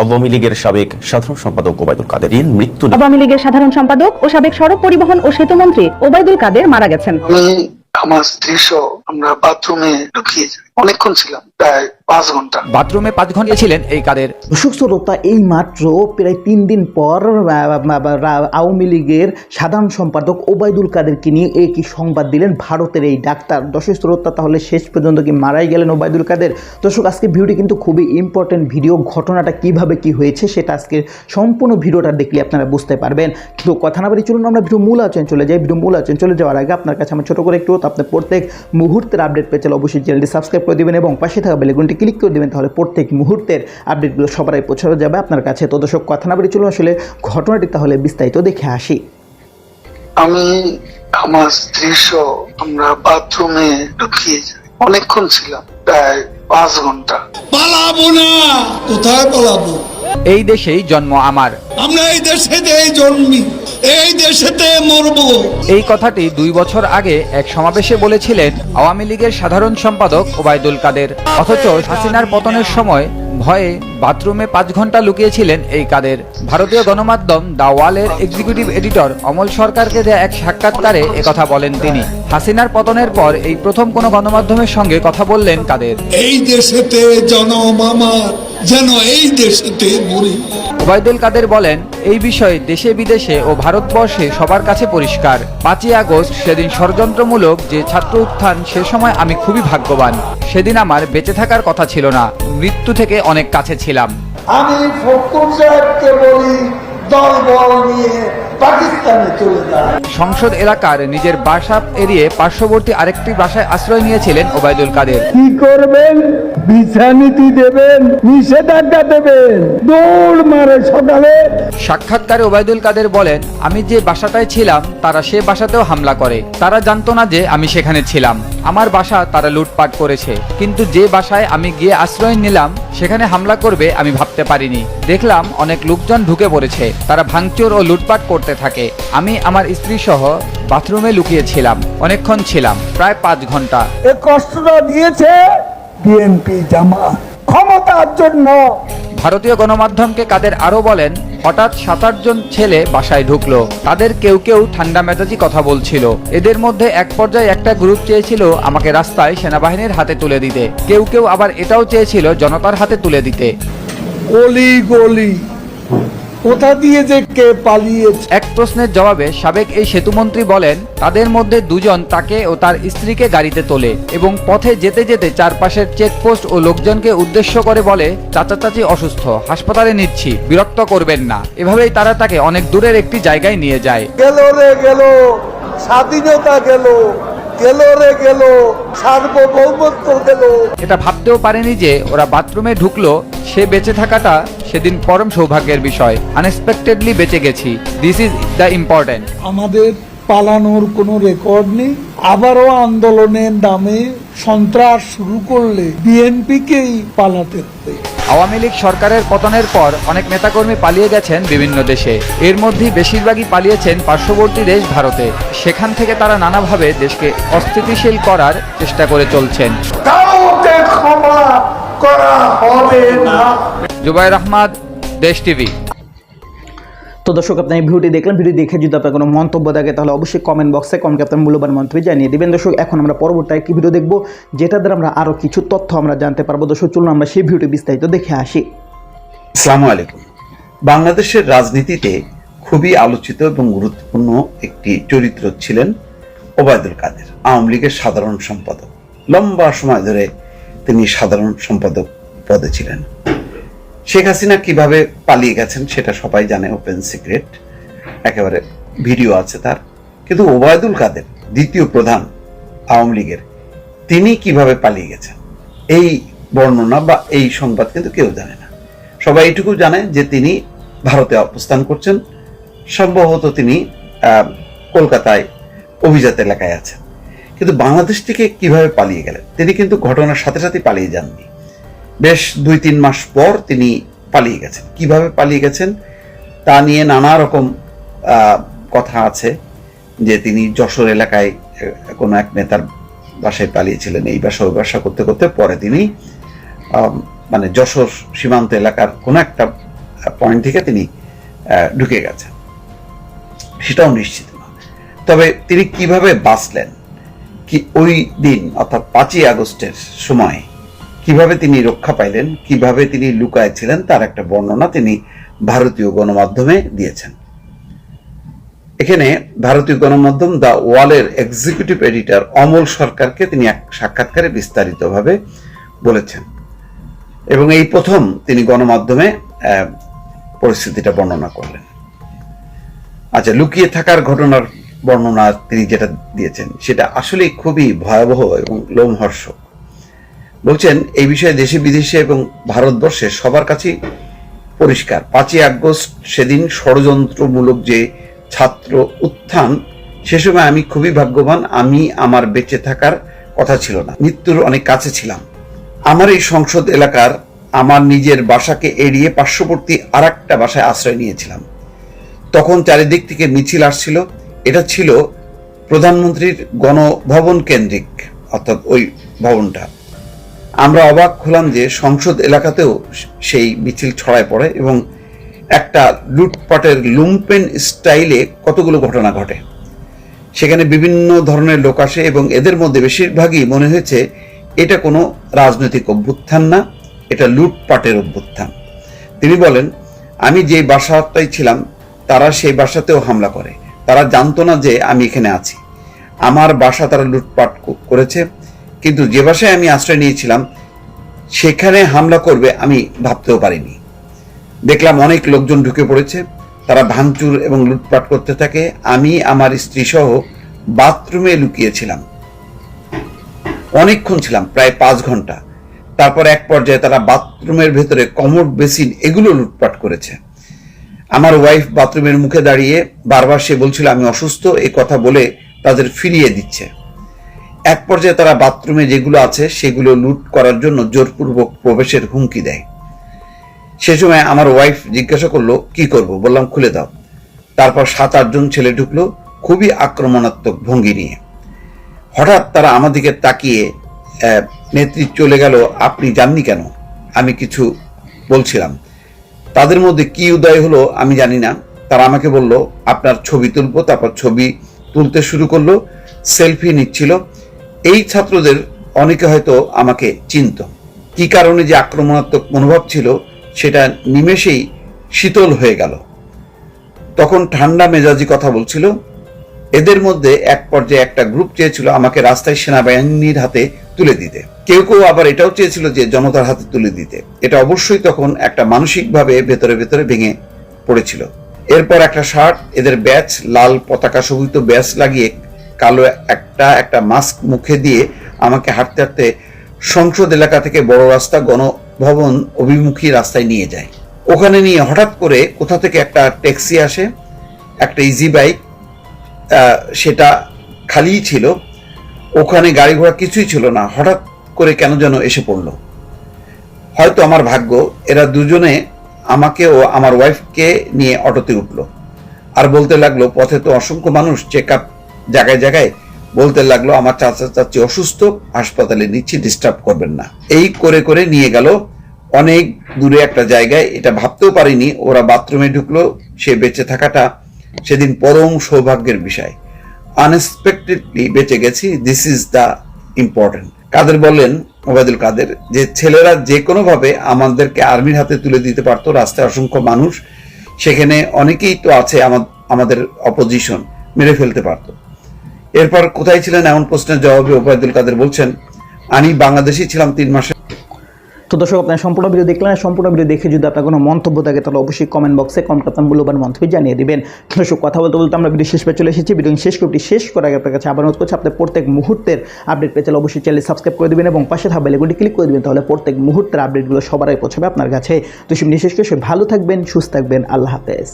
আওয়ামী লীগের সাবেক সাধারণ সম্পাদক ওবায়দুল কাদেরের মৃত্যু আওয়ামী লীগের সাধারণ সম্পাদক ও সাবেক সড়ক পরিবহন ও সেতু মন্ত্রী ওবায়দুল কাদের মারা গেছেন। আমি আমার স্ত্রী সহ আমরা বাথরুমে ঢুকিয়ে অনেকক্ষণ ছিলাম প্রায় পাঁচ ঘণ্টা। বাথরুমে পাঁচ ঘণ্টা ছিলেন এই কাদের। দর্শক শ্রোতা এই মাত্র প্রায় তিন দিন পর আওয়ামী লীগের সাধারণ সম্পাদক ওবায়দুল কাদেরকে নিয়ে এই কি সংবাদ দিলেন ভারতের এই ডাক্তার। দর্শক শ্রোতা তাহলে শেষ পর্যন্ত কি মারাই গেলেন ওবায়দুল কাদের? দর্শক আজকে ভিডিওটি কিন্তু খুবই ইম্পর্টেন্ট ভিডিও ঘটনাটা কীভাবে কি হয়েছে সেটা আজকে সম্পূর্ণ ভিডিওটা দেখলে আপনারা বুঝতে পারবেন। কিন্তু কথা না বাড়ি চলুন আমরা ভিডিও মূল আলোচনা চলে যাই। ভিডিও মূল আলোচনা চলে যাওয়ার আগে আপনার কাছে আমার ছোট করে একটু আপনার প্রত্যেক মুহূর্তের আপডেট পেয়ে চলে অবশ্যই চ্যানেলটি সাবস্ক্রাইব করে দিবেন এবং পাশে থাকা বেলেগুনটি ক্লিক করে দিবেন তাহলে প্রত্যেক মুহূর্তের আপডেটগুলো সবার আগে পৌঁছানো যাবে। আপনার কাছে তো দর্শক কথা না বাড়ি চলুন আসলে ঘটনাটি তাহলে বিস্তারিত দেখে আসি। আমি আমার স্ত্রী সহ আমরা বাথরুমে ঢুকিয়ে যাই অনেকক্ষণ ছিলাম প্রায় পাঁচ ঘণ্টা। পালাবো না কোথায় পালাবো? এই দেশেই জন্ম আমার। আমরা এই দেশেতে জন্মি। এই দেশেতে মরব। এই কথাটি দুই বছর আগে এক সমাবেশে বলেছিলেন আওয়ামী লীগের সাধারণ সম্পাদক ওবায়দুল কাদের। অথচ হাসিনার পতনের সময় ভয়ে বাথরুমে পাঁচ ঘণ্টা লুকিয়েছিলেন এই কাদের। ভারতীয় গণমাধ্যম দা ওয়ালের এক্সিকিউটিভ এডিটর অমল সরকারকে দেয়া এক সাক্ষাৎকারে একথা বলেন তিনি। হাসিনার পতনের পর এই প্রথম কোনো গণমাধ্যমের সঙ্গে কথা বললেন কাদের। এই দেশেতে যেন এই দেশেতে মরি। ওবায়দুল কাদের বলেন এই বিষয়ে দেশে বিদেশে ও ভারতবর্ষে সবার কাছে পরিষ্কার। পাঁচই আগস্ট সেদিন ষড়যন্ত্রমূলক যে ছাত্র উত্থান সে সময় আমি খুবই ভাগ্যবান। সেদিন আমার বেঁচে থাকার কথা ছিল না। মৃত্যু থেকে অনেক কাছে ছিলাম। আমি ফখরুল সাহেবকে বলি দল বল নিয়ে পাকিস্তানে চলে যায় সংসদ এলাকার নিজের বাসা এড়িয়ে পার্শ্ববর্তী আরেকটি বাসায় আশ্রয় নিয়েছিলেন ওবায়দুল কাদের। কি করবেন? ভিসা নীতি দেবেন নিষেধাজ্ঞা দেবেন দৌড় মারে সকালে। সাক্ষাৎকারে ওবায়দুল কাদের বলেন আমি যে বাসাটায় ছিলাম তারা সে বাসাতেও হামলা করে। তারা জানতো না যে আমি সেখানে ছিলাম। আমার বাসা তারা লুটপাট করেছে। কিন্তু যে বাসায় আমি গিয়ে আশ্রয় নিলাম সেখানে হামলা করবে আমি ভাবতে পারিনি। দেখলাম অনেক লোকজন ঢুকে পড়েছে। তারা ভাঙচুর ও লুটপাট করতে থাকে। আমি আমার স্ত্রী সহ বাথরুমে লুকিয়েছিলাম। অনেকক্ষণ ছিলাম প্রায় পাঁচ ঘণ্টা। এ কষ্টটা দিয়েছে বিএনপি জামা ক্ষমতার জন্য। ভারতীয় গণমাধ্যমকে কাদের আরও বলেন? হঠাৎ সাত আটজন ছেলে বাসায় ঢুকলো। তাদের কেউ কেউ ঠান্ডা মেজাজি কথা বলছিল। এদের মধ্যে এক পর্যায়ে একটা গ্রুপ চেয়েছিল আমাকে রাস্তায় সেনাবাহিনীর হাতে তুলে দিতে। কেউ কেউ আবার এটাও চেয়েছিল জনতার হাতে তুলে দিতে। গলি গলি। কোথা দিয়ে যে কে পালিয়েছে? এক প্রশ্নের জবাবে সাবেক এই সেতুমন্ত্রী বলেন তাদের মধ্যে দুজন তাকে ও তার স্ত্রীকে গাড়িতে তোলে এবং পথে যেতে যেতে চারপাশের চেকপোস্ট ও লোকজনকে উদ্দেশ্য করে বলে চাচা চাচি অসুস্থ হাসপাতালে নিচ্ছি বিরক্ত করবেন না। এভাবেই তারা তাকে অনেক দূরের একটি জায়গায় নিয়ে যায়। গেল রে গেল স্বাধীনতা গেল গেল রে গেল সার্বভৌমত্ব গেল। এটা ভাবতেও পারেনি যে ওরা বাথরুমে ঢুকলো সে বেঁচে থাকাটা সেদিন পরম সৌভাগ্যের বিষয়। আনএক্সপেক্টেডলি বেঁচে গেছি। দিস ইজ দ্য ইম্পর্টেন্ট আমাদের পালানোর কোনো রেকর্ড নেই। আবারও আন্দোলনের নামে সন্ত্রাস শুরু করলে বিএনপিকেই পালাতে হবে। আওয়ামী লীগ সরকারের পতনের পর অনেক নেতাকর্মী পালিয়ে গেছেন বিভিন্ন দেশে। এর মধ্যেই বেশিরভাগই পালিয়েছেন পার্শ্ববর্তী দেশ ভারতে। সেখান থেকে তারা নানাভাবে দেশকে অস্থিতিশীল করার চেষ্টা করে চলছেন। কাউকে ক্ষমা করা হবে না। জুবাইর আহমদ দেশ টিভি। তো দর্শক আপনি এই ভিডিওটি দেখলেন। ভিডিও দেখে যদি আপনার কোনো মন্তব্য থাকে তাহলে অবশ্যই কমেন্ট বক্সে কমেন্ট আপনার মূল্যবান মন্তব্য জানিয়ে দিবেন। দর্শক এখন আমরা পরবর্তী একটি ভিডিও দেখব যেটা দ্বারা আমরা আরও কিছু তথ্য আমরা জানতে পারব। দর্শক চলুন আমরা সেই ভিডিওটি বিস্তারিত দেখে আসি। আসসালামু আলাইকুম। বাংলাদেশের রাজনীতিতে খুবই আলোচিত এবং গুরুত্বপূর্ণ একটি চরিত্র ছিলেন ওবায়দুল কাদের আওয়ামী লীগের সাধারণ সম্পাদক। লম্বা সময় ধরে তিনি সাধারণ সম্পাদক পদে ছিলেন। শেখ হাসিনা কীভাবে পালিয়ে গেছেন সেটা সবাই জানে ওপেন সিক্রেট একেবারে ভিডিও আছে তার। কিন্তু ওবায়দুল কাদের, দ্বিতীয় প্রধান আওয়ামী লীগের, তিনি কীভাবে পালিয়ে গেছেন? এই বর্ণনা বা এই সংবাদ কিন্তু কেউ জানে না। সবাই এইটুকু জানে যে তিনি ভারতে অবস্থান করছেন। সম্ভবত তিনি কলকাতায় অভিজাত এলাকায় আছেন। কিন্তু বাংলাদেশ থেকে কীভাবে পালিয়ে গেলেন? তিনি কিন্তু ঘটনার সাথে সাথে পালিয়ে যাননি। বেশ দুই তিন মাস পর তিনি পালিয়ে গেছেন। কীভাবে পালিয়ে গেছেন তা নিয়ে নানা রকম কথা আছে যে তিনি যশোর এলাকায় কোনো এক নেতার বাসায় পালিয়েছিলেন এই বাসা, ওই বাসা করতে করতে পরে তিনি মানে যশোর সীমান্ত এলাকার কোনো একটা পয়েন্ট থেকে তিনি ঢুকে গেছেন। সেটাও নিশ্চিত না। তবে তিনি কীভাবে বাঁচলেন? কি ওই দিন, অর্থাৎ পাঁচই আগস্টের সময় কীভাবে তিনি রক্ষা পাইলেন, কীভাবে তিনি লুকায় ছিলেন তার একটা বর্ণনা তিনি ভারতীয় গণমাধ্যমে দিয়েছেন। এখানে ভারতীয় গণমাধ্যম দ্য ওয়ালের এক্সিকিউটিভ এডিটর অমল সরকারকে তিনি এক সাক্ষাৎকারে বিস্তারিতভাবে বলেছেন। এবং এই প্রথম তিনি গণমাধ্যমে পরিস্থিতিটা বর্ণনা করলেন। আচ্ছা লুকিয়ে থাকার ঘটনার বর্ণনা তিনি যেটা দিয়েছেন, সেটা আসলে খুবই ভয়াবহ এবং লোমহর্ষক। বলছেন, এই বিষয়ে দেশে, বিদেশে এবং ভারতবর্ষে সবার কাছেই পরিষ্কার। পাঁচই আগস্ট সেদিন ষড়যন্ত্রমূলক যে ছাত্র উত্থান, সে সময় আমি খুবই ভাগ্যবান, আমি আমার বেঁচে থাকার কথা ছিল না। মৃত্যুর অনেক কাছে ছিলাম। আমার এই সংসদ এলাকার আমার নিজের বাসাকে এড়িয়ে পার্শ্ববর্তী আর একটা বাসায় আশ্রয় নিয়েছিলাম। তখন চারিদিক থেকে মিছিল আসছিল। এটা ছিল প্রধানমন্ত্রীর গণভবন কেন্দ্রিক, অর্থাৎ ওই ভবনটা। আমরা অবাক হলাম যে সংসদ এলাকাতেও সেই মিছিল ছড়ায় পড়ে এবং একটা লুটপাটের লুম্পেন স্টাইলে কতগুলো ঘটনা ঘটে। সেখানে বিভিন্ন ধরনের লোক আসে এবং এদের মধ্যে বেশিরভাগই মনে হয়েছে এটা কোনো রাজনৈতিক অভ্যুত্থান না, এটা লুটপাটের অভ্যুত্থান। তিনি বলেন, আমি যে বাসাটাই ছিলাম, তারা সেই বাসাতেও হামলা করে। তারা জানতো না যে আমি এখানে আছি। আমার বাসা তারা লুটপাট করেছে। কিন্তু যে বাসায় আমি আশ্রয় নিয়েছিলাম, সেখানে হামলা করবে আমি ভাবতেও পারিনি। দেখলাম অনেক লোকজন ঢুকে পড়েছে, তারা ভাঙচুর এবং লুটপাট করতে থাকে। আমি, আমার স্ত্রী সহ বাথরুমে লুকিয়েছিলাম। অনেকক্ষণ ছিলাম, প্রায় পাঁচ ঘণ্টা। তারপর এক পর্যায়ে তারা বাথরুমের ভেতরে কমোড বেসিন এগুলো লুটপাট করেছে। আমার ওয়াইফ বাথরুমের মুখে দাঁড়িয়ে বারবার সে বলছিল, আমি অসুস্থ। এই কথা বলে তাদের ফিরিয়ে দিচ্ছে। এক পর্যায়ে তারা বাথরুমে যেগুলো আছে সেগুলো লুট করার জন্য জোরপূর্বক প্রবেশের হুমকি দেয়। সে সময় আমার ওয়াইফ জিজ্ঞাসা করল, কি করব? বললাম, খুলে দাও। তারপর সাত আটজন ছেলে ঢুকলো খুবই আক্রমণাত্মক ভঙ্গি নিয়ে। হঠাৎ তারা আমার দিকে তাকিয়ে নেত্রী চলে গেল, আপনি জাননি কেন? আমি কিছু বলছিলাম। তাদের মধ্যে কি উদয় হলো আমি জানি না। তারা আমাকে বলল, আপনার ছবি তুলবো। তারপর ছবি তুলতে শুরু করল, সেলফি নিচ্ছিল। এই ছাত্রদের অনেকে হয়তো আমাকে চিনত। কি কারণে যে আক্রমণাত্মক মনোভাব ছিল, সেটা নিমেষেই শীতল হয়ে গেল। তখন ঠান্ডা মেজাজি কথা বলছিল। এদের মধ্যে এক পর্যায়ে একটা গ্রুপ চেয়েছিল আমাকে রাস্তায় সেনাবাহিনীর হাতে তুলে দিতে। কেউ কেউ আবার এটাও চেয়েছিল যে জনতার হাতে তুলে দিতে। এটা অবশ্যই তখন একটা মানসিকভাবে ভেতরে ভেতরে ভেঙে পড়েছিল। এরপর একটা শার্ট, এদের ব্যাচ, লাল পতাকা শোভিত ব্যাচ লাগিয়ে কালো একটা একটা মাস্ক মুখে দিয়ে আমাকে হাঁটতে হাঁটতে সংসদ এলাকা থেকে বড় রাস্তা গণভবন অভিমুখী রাস্তায় নিয়ে যায়। ওখানে নিয়ে হঠাৎ করে কোথা থেকে একটা ট্যাক্সি আসে, একটা ইজি বাইক সেটা খালিই ছিল। ওখানে গাড়ি ঘোড়া কিছুই ছিল না। হঠাৎ করে কেন যেন এসে পড়ল। হয়তো আমার ভাগ্য, এরা দুজনে আমাকে ও আমার ওয়াইফকে নিয়ে অটোতে উঠল। আর বলতে লাগল, পথে তো অসংখ্য মানুষ চেক আপ জায়গায় জায়গায় বলতে লাগল, আমার চাচা চাচি অসুস্থ, হাসপাতালে নিচ্ছি ডিস্টার্ব করবেন না। এই করে করে নিয়ে গেল। অনেক দূরে একটা জায়গায়, এটা ভাবতেও পারিনি, ওরা বাথরুমে ঢুকলো, সে বেঁচে থাকাটা সেদিন পরম সৌভাগ্যের বিষয়। আনএক্সপেক্টেডলি বেঁচে গেছি this is the important Quader বললেন ওবায়দুল কাদের, যে ছেলেরা যে কোনো ভাবে আমাদেরকে আর্মির হাতে তুলে দিতে পারতো, রাস্তায় অসংখ্য মানুষ, সেখানে অনেকেই তো আছে আমাদের অপোজিশন মেরে ফেলতে পারতো। এরপর কোথায় ছিলেন এমন প্রশ্নের জবাবে ওবায়দুল কাদের বলছেন, আমি বাংলাদেশি ছিলাম তিন মাসে। তো দর্শক, আপনার সম্পূর্ণ ভিডিও দেখলেন সম্পূর্ণ ভিডিও দেখে যদি আপনার কোনো মন্তব্য থাকে, তাহলে অবশ্যই কমেন্ট বক্সে কমেন্ট করতাম মূল্যবান মন্তব্য জানিয়ে দিবেন। দর্শক, কথা বলতে বলতে আমরা ভিডিও শেষ পেয়ে চলে এসেছি। ভিডিও শেষ করতে শেষ করার আগে আপনার কাছে আবার অনুরোধ করছি আপনার প্রত্যেক মুহূর্তের আপডেট পেয়ে চলে অবশ্যই চ্যানেল সাবস্ক্রাইব করে দিবেন এবং পাশে থাকা বেলেগুলি ক্লিক করে দিবেন, তাহলে প্রত্যেক মুহূর্তের আপডেটগুলো সবার পৌঁছাবে আপনার কাছে। তো সে বিশেষ করে ভালো থাকবেন, সুস্থ থাকবেন, আল্লাহ হাফেজ।